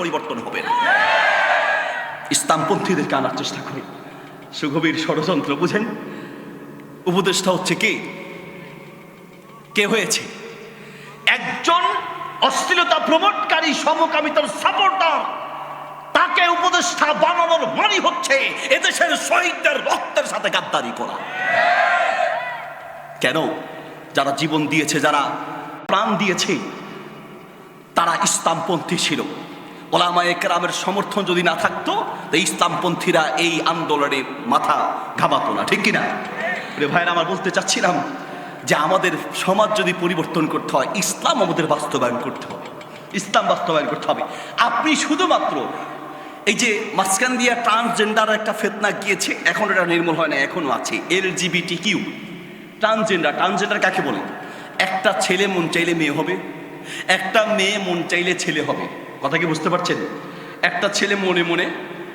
পরিবর্তন হবে। না ইসলামপন্থীদেরকে আনার চেষ্টা করি। সুগভীর ষড়যন্ত্র, বুঝেন? উপদেষ্টা হচ্ছে কে? কে হয়েছে? একজন অশ্লীলতা প্রমোটকারী সমকামিতার সাপোর্টার তাকে উপদেষ্টা বানানোর মানি হচ্ছে এদেশের শহীদদের রক্তের সাথে গাদ্দারি করা। কেন? যারা জীবন দিয়েছে, যারা প্রাণ দিয়েছে, তারা ইসলামপন্থী ছিল। ওলামা একরামের সমর্থন যদি না থাকতো, তো ইসলামপন্থীরা এই আন্দোলনে মাথা ঘামাতো না, ঠিক কিনা? ভাইরা আমার বলতে চাচ্ছিলাম যে আমাদের সমাজ যদি পরিবর্তন করতে হয়, ইসলাম আমাদের বাস্তবায়ন করতে হবে। ইসলাম বাস্তবায়ন করতে হবে। আপনি শুধুমাত্র এই যে মাঝখান দিয়ে ট্রান্সজেন্ডার একটা ফেতনা গিয়েছে, এখন এটা নির্মূল হয় না, এখনও আছে। L GBT Q transgender transgender কাকে বলে? একটা ছেলে মন চাইলে মেয়ে হবে, একটা মেয়ে মন চাইলে ছেলে হবে। কথা কি বুঝতে পারছেন? একটা ছেলে মনে মনে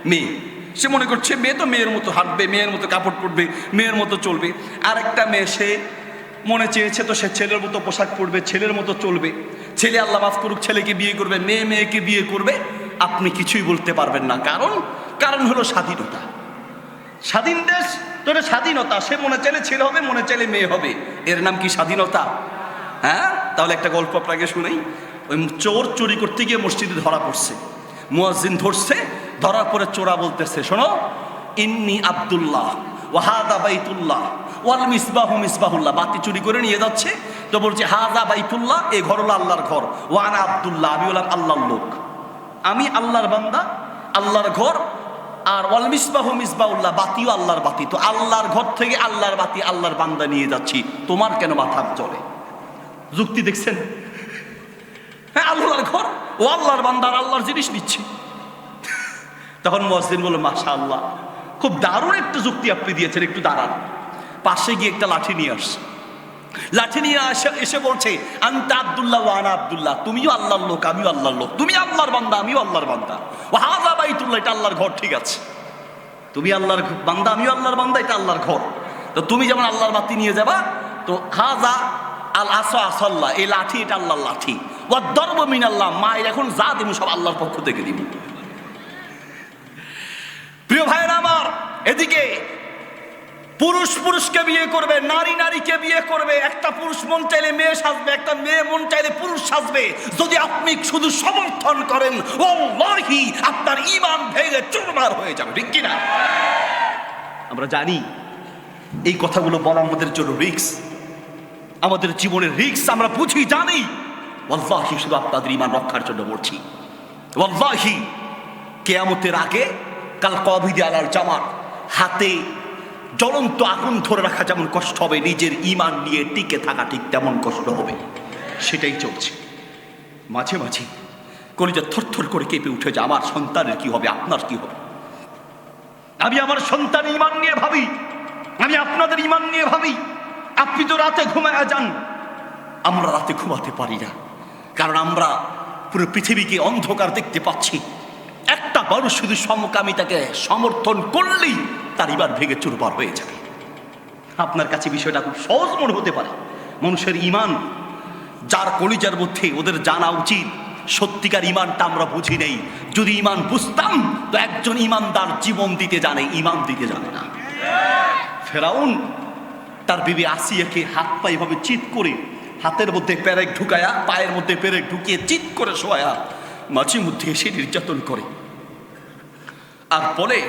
মেয়ে। সে মনে করছে, মেয়ে তো মেয়ের মতো হাঁটবে, মেয়ের মতো কাপড় পরবে, মেয়ের মতো চলবে। আর একটা মেয়ে, সে মনে চেয়েছে তো সে ছেলের মতো পোশাক পরবে, ছেলের মতো চলবে। ছেলে আল্লাহ মাফ করুক ছেলেকে বিয়ে করবে? মেয়ে মেয়েকে বিয়ে করবে? আপনি কিছুই বলতে পারবেন না। কারণ কারণ হলো স্বাধীনতা। স্বাধীন দেশ, তো এটা স্বাধীনতা। সে মনে চাইলে ছেলে হবে, মনে চাইলে মেয়ে হবে। এর নাম কি স্বাধীনতা? হ্যাঁ? তাহলে একটা গল্প আপনাকে শুনেই। ওই চোর চুরি করতে গিয়ে মসজিদে ধরা পড়ছে। মুয়াজ্জিন ধরছে, ধরার পরে চোরা বলতেছে, শোনো, ইন্নি আব্দুল্লাহ ওয়াহাদা বাইতুল্লাহ, ওয়াল মিসবাহু মিসবাহুল্লাহ, বাতি চুরি করে নিয়ে যাচ্ছে। তো বলছে, হাদা বাইতুল্লাহ, এ ঘর হলো আল্লাহর ঘর। ওয়ানা আব্দুল্লাহ, আমি হলাম আল্লাহর লোক। আমি আল্লাহর বান্দা, আল্লাহর ঘর, আর ওয়াল মিসবাহু মিসবাউল্লাহ বাতিও আল্লাহর বাতি। তো আল্লাহর ঘর থেকে আল্লাহর বাতি আল্লাহর বান্দা নিয়ে যাচ্ছি। তোমার কেন মাথা চলে যুক্তি দেখছেন? আল্লাহর ঘর, ও আল্লাহর বান্দার আল্লাহর জিনিস নিচ্ছি। তখন মসজিদ বলল মাশা আল্লাহ খুব দারুণ একটা যুক্তি আপনি দিয়েছেন, একটু দাঁড়ান। পাশে গিয়ে একটা লাঠি নিয়ে আসছে। লাঠি নিয়ে আসে, এসে বলছে, আন্তা আব্দুল্লাহ ওয়ানা আব্দুল্লাহ, তুমিও আল্লাহর লোক, আমিও আল্লাহর লোক, তুমি আল্লাহর বান্দা, আমিও আল্লাহর বান্দা। ও হাজা বাইতুল্লাহ, এটা আল্লাহর ঘর, ঠিক আছে। তুমি আল্লাহর বান্দা, আমিও আল্লাহর বান্দা, এটা আল্লাহর ঘর। তো তুমি যেমন আল্লাহর বাতি নিয়ে যাবা, তো হাজা আল আসা আসাল্লাহ এই লাঠি, এটা আল্লাহর লাঠি। ও দর্ব মিন আল্লাহ মায়ের এখন যা দিব সব আল্লাহর পক্ষ থেকে দিব। প্রিয় ভাইয়েরা আমার, এদিকে পুরুষ পুরুষকে বিয়ে করবে, নারী নারীকে বিয়ে করবে, একটা পুরুষ মন চাইলে মেয়ে সাজবে, একটা মেয়ে মন চাইলে পুরুষ সাজবে। যদি আপনি শুধু সমর্থন করেন ও মাহি আপনার ইমান ভেঙে চুরমার হয়ে যাবে, ঠিক কিনা? আমরা জানি এই কথাগুলো বলা আমাদের জন্য রিক্স আমাদের জীবনের রিক্স আমরা বুঝি, জানি। ওয়াল্লাহি, শুধু আপনাদের ইমান রক্ষার জন্য বলছি। ওয়াল্লাহি, কেয়ামতের আগে কাল কবিদি আলার জামার হাতে জ্বলন্ত আগুন ধরে রাখা যেমন কষ্ট হবে, নিজের ইমান নিয়ে টিকে থাকা ঠিক তেমন কষ্ট হবে। সেটাই চলছে। মাঝে মাঝে কলিজা থরথর করে কেঁপে উঠে যে আমার সন্তানের কি হবে, আপনার কি হবে? আমি আমার সন্তান ইমান নিয়ে ভাবি, আমি আপনাদের ইমান নিয়ে ভাবি। আপনি তো রাতে ঘুমায় যান, আমরা রাতে ঘুমাতে পারি না। কারণ আমরা পুরো পৃথিবীকে অন্ধকার দেখতে পাচ্ছি। একটা মানুষ শুধু সমকামিতাকে সমর্থন করলেই তার ইমান ভেঙে চুরবার হয়ে যাবে আপনার কাছে বিষয়টা খুব সহজ মনে হতে পারে। মানুষের ইমান, যার কলিজার মধ্যে ওদের জানা উচিত, সত্যিকার ইমানটা আমরা বুঝি নেই। যদি ইমান বুঝতাম, তো একজন ইমানদার জীবন দিতে জানে, ইমান দিতে জানে না। ফেরাউন তার বিবি আসিয়াকে হাত পা এভাবে চিৎ করে হাতের মধ্যে পেরেক ঢুকায়া, পায়ের মধ্যে পেরেক ঢুকিয়ে চিৎ করে শোয়া মাঝে মধ্যে এসে নির্যাতন করে। আর বলে,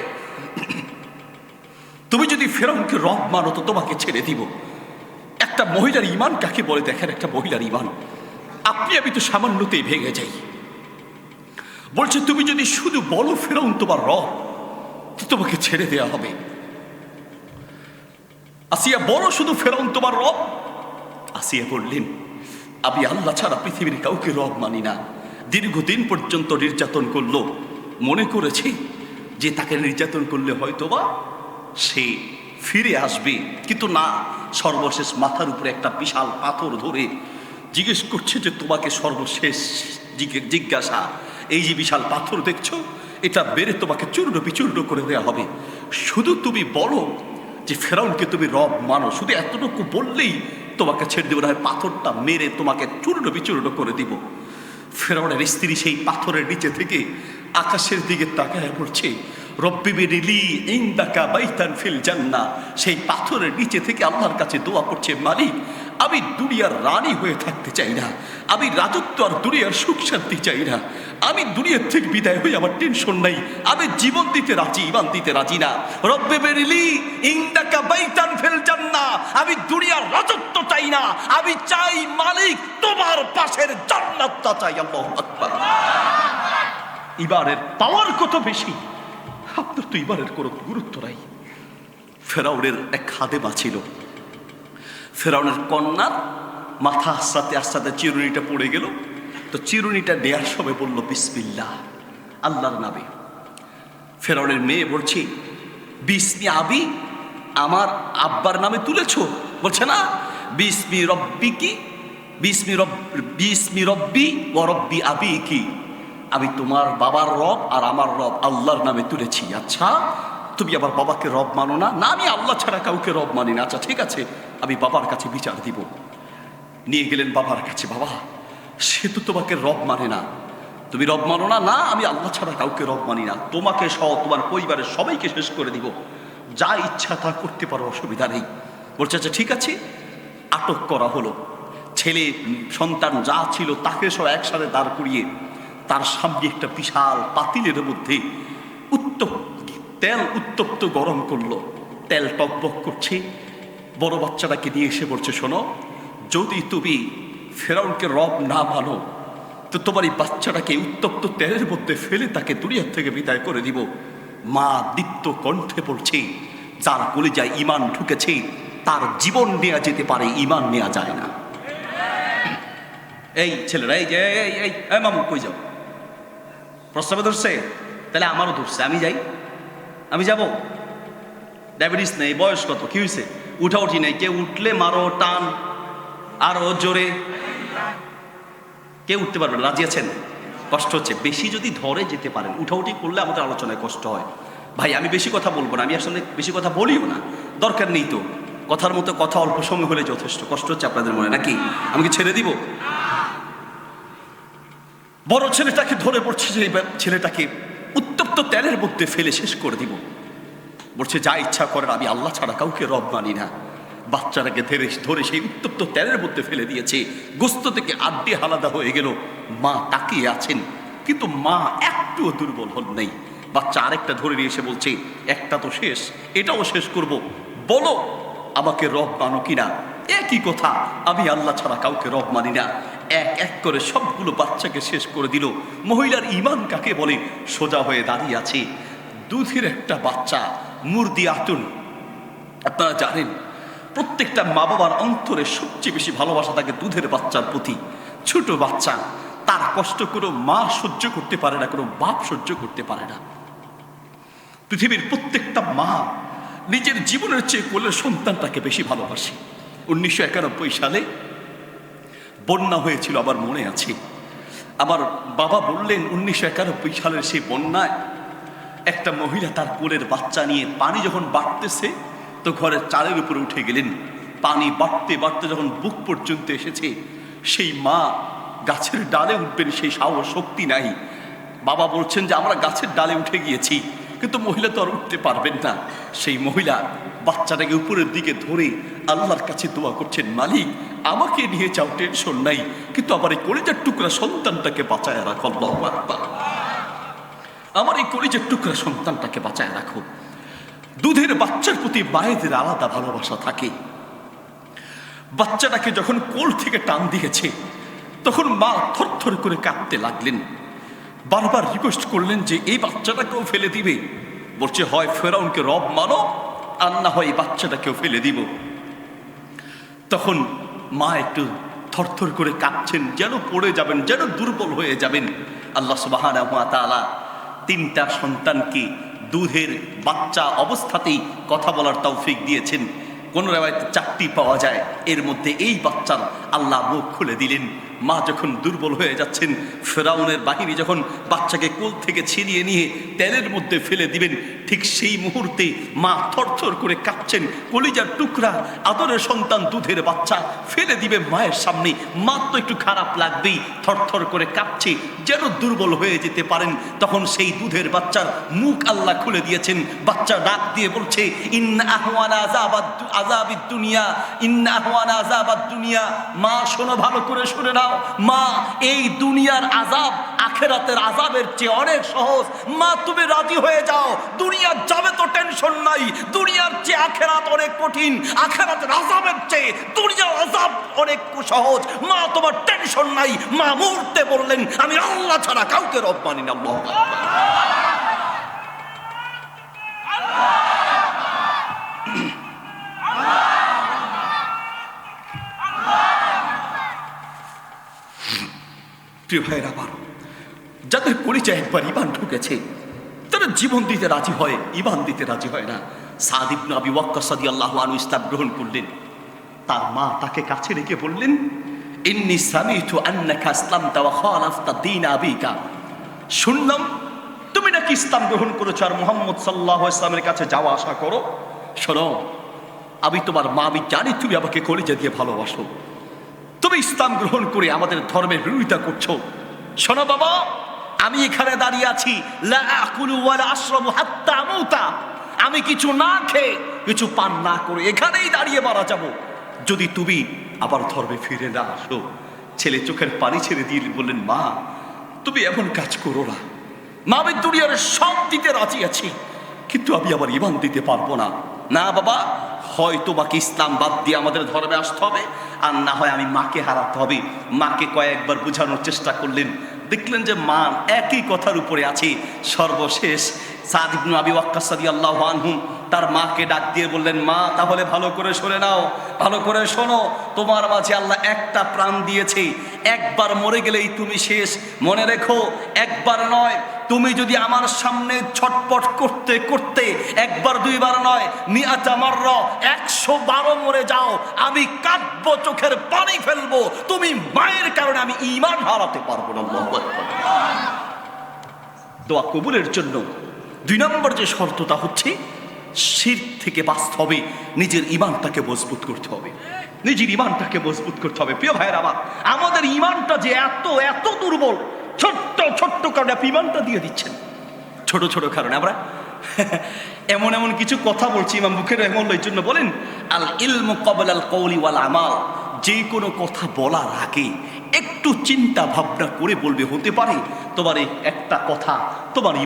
তুমি যদি ফেরাউনকে রব মানো তো তোমাকে ছেড়ে দিব। একটা মহিলার ইমান কাকে বলে দেখেন, একটা মহিলার ইমান আপনি, আমি তো সামান্যতেই ভেঙে যাই। বলছে, তুমি যদি শুধু বলো ফেরাউন তোমার রব, তো তোমাকে ছেড়ে দেয়া হবে। আসিয়া বড় শুধু ফেরাউন তোমার রব আসিয়া বললেন আমি আল্লাহ ছাড়া পৃথিবীর কাউকে রব মানি না। দীর্ঘদিন পর্যন্ত নির্যাতন করল। মনে করেছি যে তাকে নির্যাতন করলে হয়তোবা সে ফিরে আসবে। কিন্তু না, সর্বশেষ মাথার উপরে একটা বিশাল পাথর ধরে জিজ্ঞেস করছে যে, তোমাকে সর্বশেষ জিজ্ঞে- জিজ্ঞাসা, এই যে বিশাল পাথর দেখছ, এটা বেড়ে তোমাকে চূর্ণ বিচূর্ণ করে দেওয়া হবে। শুধু তুমি বলো যে ফেরাউনকে তুমি রব মানো, শুধু এতটুকু বললেই তোমাকে ছেড়ে দেবো না হয় পাথরটা মেরে তোমাকে চূর্ণ বিচূর্ণ করে দিব। ফেরাউনের স্ত্রী সেই পাথরের নিচে থেকে আকাশের দিকে তাকায় বলছে রব্বিবিরিলি ফিল জান্না সেই পাথরের নিচে থেকে আল্লাহর কাছে দোয়া করছে, মালিক আমি দুনিয়ার রানী হয়ে থাকতে চাই না। আমি রাজত্ব আর দুনিয়ার সুখ শান্তি চাই না। আমি দুনিয়ার থেকে বিদায় হয়ে আমার টেনশন নাই। আমি জীবন দিতে রাজি, ইমান দিতে রাজি না। রব্বে বেরিলি ইন্দাকা বাইতান ফিল জান্না। আমি দুনিয়ার রাজত্ব চাই না। আমি চাই মালিক তোমার পাশের জান্নাতটা চাই আল্লাহু আকবার। ইবারের পাওয়ার কত বেশি? আপনার তো ইবারের কোনো গুরুত্ব নাই। ফেরাউনের এক খাদেমা ছিল। ফেরাউনের কন্যার মাথা আস্তাতে আস্তাতে চিরুনিটা পড়ে গেল। তো চিরুনিটা নেয়ার সময় বলল, বিসমিল্লাহ, আল্লাহর নামে। ফেরাউনের মেয়ে বলছে, বিসমি আবি, আমার আব্বার নামে তুলেছ? বলছে, না, বিসমি রব্বি কি বিসমি রব, বিসমি রব্বি ও রব্বি আবি কি আমি তোমার বাবার রব আর আমার রব আল্লাহর নামে তুলেছি। আচ্ছা তুমি আমার বাবাকে রব মানো না না আমি আল্লাহ ছাড়া কাউকে রব মানি না। আচ্ছা ঠিক আছে, আমি বাবার কাছে বিচার দিব। নিয়ে গেলেন বাবার কাছে, বাবা, সে তো তোমাকে রব মানে না। তুমি রব মানো না না আমি আল্লাহ ছাড়া কাউকে রব মানি না। তোমাকে সহ তোমার পরিবারের সবাইকে শেষ করে দিব। যা ইচ্ছা তা করতে পারো, অসুবিধা নেই। বলছে আচ্ছা ঠিক আছে, আটক করা হলো। ছেলে, সন্তান যা ছিল তাকে সব একসাথে দাঁড় করিয়ে তার সামনে একটা বিশাল পাতিলের মধ্যে তেল উত্তপ্ত গরম করল। তেল টকবক করছে। বড় বাচ্চাটাকে নিয়ে এসে বলছে, শোনো, যদি তুমি ফেরাউনকে রব না মানো, তো তোমার এই বাচ্চাটাকে উত্তপ্ত তেলের মধ্যে ফেলে তাকে দুনিয়ার থেকে বিদায় করে দিব। মা দীপ্ত কণ্ঠে বলছে, যার কোলে যায় ইমান ঢুকেছে, তার জীবন নেওয়া যেতে পারে ইমান নেওয়া যায় না। এই ছেলেরা, এই যে, এই মামু, কই যাও? প্রস্তাবে ধরছে তাহলে আমারও ধরছে, আমি যাই? আমি যাব। ডায়াবেটিস নেই, বয়স কত? কি হয়েছে উঠা উঠি নেই, কেউ উঠলে মারো, টান, আরও জোরে। কেউ উঠতে পারবে রাজি আছেন? কষ্ট হচ্ছে। বেশি যদি ধরে যেতে পারেন উঠাউঠি করলে আমাদের আলোচনায় কষ্ট হয়। ভাই, আমি বেশি কথা বলব না, আমি আসলে বেশি কথা বলিও না। দরকার নেই তো। কথার মতো কথা অল্প সময় হলে যথেষ্ট। কষ্ট হচ্ছে আপনাদের মনে, নাকি? আমি কি ছেড়ে দিব? বড় ছেলেটাকে ধরে পড়ছে যে ছেলেটাকে উত্তপ্ত তেলের মধ্যে ফেলে শেষ করে দিব। বলছে, যা ইচ্ছা করেন আমি আল্লাহ ছাড়া কাউকে রব মানি না। বাচ্চাটাকে ধরে ধরে সেই উত্তপ্ত তেলের মধ্যে ফেলে দিয়েছে। গোস্ত থেকে আড্ডি আলাদা হয়ে গেল। মা তাকিয়ে আছেন, কিন্তু মা একটুও দুর্বল হন নেই। বাচ্চা আরেকটা ধরে নিয়ে এসে বলছে, একটা তো শেষ, এটাও শেষ করব। বলো, আমাকে রব মানো কিনা? একই কথা, আমি আল্লাহ ছাড়া কাউকে রব মানি না। এক এক করে সবগুলো বাচ্চাকে শেষ করে দিল। মহিলার ইমান কাকে বলে? সোজা হয়ে দাঁড়িয়ে আছে দুধের একটা বাচ্চা, মুরদি আতুন। আপনারা জানেন, প্রত্যেকটা মা বাবার অন্তরে সবচেয়ে বেশি ভালোবাসা থাকে দুধের বাচ্চার প্রতি। ছোট বাচ্চা, তার কষ্ট কোনো মা সহ্য করতে পারে না, কোনো বাপ সহ্য করতে পারে না। পৃথিবীর প্রত্যেকটা মা নিজের জীবনের চেয়ে কোলের সন্তানটাকে বেশি ভালোবাসে। উনিশশো একানব্বই সালে বন্যা হয়েছিল আমার মনে আছে। আমার বাবা বললেন, উনিশশো একানব্বই সালের সেই বন্যায় একটা মহিলা তার কোলের বাচ্চা নিয়ে পানি যখন বাড়তেছে, তো ঘরের চালের উপরে উঠে গেলেন। পানি বাড়তে বাড়তে যখন বুক পর্যন্ত এসেছে, সেই মা গাছের ডালে উঠবেন, সেই সাহস, শক্তি নাই। বাবা বলছেন যে, আমরা গাছের ডালে উঠে গিয়েছি। কিন্তু মহিলা তো আর উঠতে পারবেন না। সেই মহিলা বাচ্চাটাকে উপরের দিকে ধরে আল্লাহর কাছে দোয়া করছেন, মালিক, আমাকে নিয়ে যাও, টেনশন নাই। কিন্তু আমার এই কলেজের টুকরা সন্তানটাকে বাঁচায় রাখো আমার এই কলিজের টুকরা সন্তানটাকে বাঁচায় রাখো। দুধের বাচ্চার প্রতি মায়েদের আলাদা ভালোবাসা থাকে। বাচ্চাটাকে যখন কোল থেকে টান দিয়েছে, তখন মা থরথর করে কাঁদতে লাগলেন। বারবার রিকোয়েস্ট করলেন যে এই বাচ্চাটাকেও ফেলে দিবে। বলছে, হয় ফেরাউনকে রব মানো, আর না হয় এই বাচ্চাটাকেও ফেলে দিব। তখন মা একটু থরথর করে কাঁপছেন, যেন পড়ে যাবেন, যেন দুর্বল হয়ে যাবেন। আল্লাহ তাআলা তিনটা সন্তানকে দুধের বাচ্চা অবস্থাতেই কথা বলার তৌফিক দিয়েছেন। কোনো রেওয়ায়তে চারটি পাওয়া যায়। এর মধ্যে এই বাচ্চার আল্লাহ মুখ খুলে দিলেন। মা যখন দুর্বল হয়ে যাচ্ছেন, ফেরাউনের বাহিনী যখন বাচ্চাকে কোল থেকে ছিনিয়ে নিয়ে তেলের মধ্যে ফেলে দিবেন, ঠিক সেই মুহূর্তে মা থরথর করে কাঁপছেন, কলিজার টুকরা, আদরের সন্তান দুধের বাচ্চা ফেলে দিবে মায়ের সামনে। মা তো একটু খারাপ লাগবেই, থরথর করে কাঁপছে, যেন দুর্বল হয়ে যেতে পারেন। তখন সেই দুধের বাচ্চার মুখ আল্লাহ খুলে দিয়েছেন। বাচ্চা ডাক দিয়ে বলছে, ইন্না আহওয়ানা আযাবিদ দুনিয়া দুনিয়া মা শোনো, ভালো করে শুনে নাও মা, এই দুনিয়ার আজাব আখেরাতের আজাবের চেয়ে অনেক সহজ। মা, তুমি রাজি হয়ে যাও। দুনিয়ার যাবে তো টেনশন নাই। দুনিয়ার চেয়ে আখেরাত অনেক কঠিন। আখেরাতের আজাবের চেয়ে দুনিয়ার আজাব অনেক সহজ। মা, তোমার টেনশন নাই। মা, মুহূর্তে বললেন, আমি আল্লাহ ছাড়া কাউকে রব মানি না প্রিয় ভাইয়ের আবার যাদের পরিচয় একবার ইমান ঢুকেছে, তারা জীবন দিতে রাজি হয় ইমান দিতে রাজি হয় না। সাদিব ওয়াক্কা সাদি আল্লাহ আনু ইসলাম গ্রহণ করলেন। তার মা তাকে কাছে রেখে বললেন, ইন্নি সামিতু আন্নাকা আসলামতা ওয়া খালাফতা দীন আবিকা। শুনলাম, তুমি নাকি ইসলাম গ্রহণ করেছ আর মোহাম্মদ সাল্লাহ ইসলামের কাছে যাওয়া আসা করো? শোনো, আমি তোমার মা, আমি জানি তুমি আমাকে কলেজে দিয়ে ভালোবাসো। তুমি ইসলাম গ্রহণ করে আমাদের ধর্মের বিরোধিতা করছ। শোনো বাবা, আমি এখানে দাঁড়িয়ে আছি। আমি কিছু না খেয়ে কিছু পান না করে এখানেই দাঁড়িয়ে মারা যাব। যদি তুমি আবার ধর্মে ফিরে না আসো, ছেলে চোখের পানি ছেড়ে দিয়ে বললেন, মা, তুমি এমন কাজ করো না। মা আমি দুনিয়ার সব দিতে রাজি আছি, কিন্তু আমি আবার ইমান দিতে পারব না। না বাবা, হয়তো বাকি ইসলাম বাদ দিয়ে আমাদের ধর্মে আসতে হবে, আর না হয় আমি মাকে হারাতে হবে। মাকে কয়েকবার বোঝানোর চেষ্টা করলেন। দেখলেন যে মা একই কথার উপরে আছে, সর্বশেষ সাদ ইবনু আবি ওয়াক্কাস রাদিয়াল্লাহু আনহু তার মাকে ডাক দিয়ে বললেন, মা, তাহলে ভালো করে শুনে নাও, ভালো করে শোনো, তোমার মাঝে আল্লাহ একটা প্রাণ দিয়েছে একবার মরে গেলেই তুমি শেষ মনে রেখো, একবার নয়, তুমি যদি আমার সামনে ছটপট করতে করতে, একবার, দুইবার নয় মিয়াটা মার্র, একশো বারো মরে যাও, আমি কাঁদবো, চোখের পানি ফেলব, তুমি মায়ের কারণে আমি ইমান হারাতে পারব না, আল্লাহু। দোয়া কবুলের জন্য দুই নম্বর যে শর্তটা হচ্ছে, শির থেকে বাঁচতে হবে, নিজের ইমানটাকে মজবুত করতে হবে। নিজের ইমানটাকে মজবুত করতে হবে। প্রিয় ভাইয়ের, আমার, আমাদের ইমানটা যে এত এত দুর্বল, ছোট্ট ছোট্ট কারণে আপনি ইমানটা দিয়ে দিচ্ছেন। ছোট ছোট কারণে আমরা এমন এমন কিছু কথা বলছি, ইমাম মুখের রহমল্লা এই জন্য বলেন, আল ইলম কবল আল কৌলি ওয়াল আমাল। যে কোনো কথা বলার আগে একটু চিন্তা ভাবনা করে বলবে, হতে পারে তোমার এই একটা কথা তোমার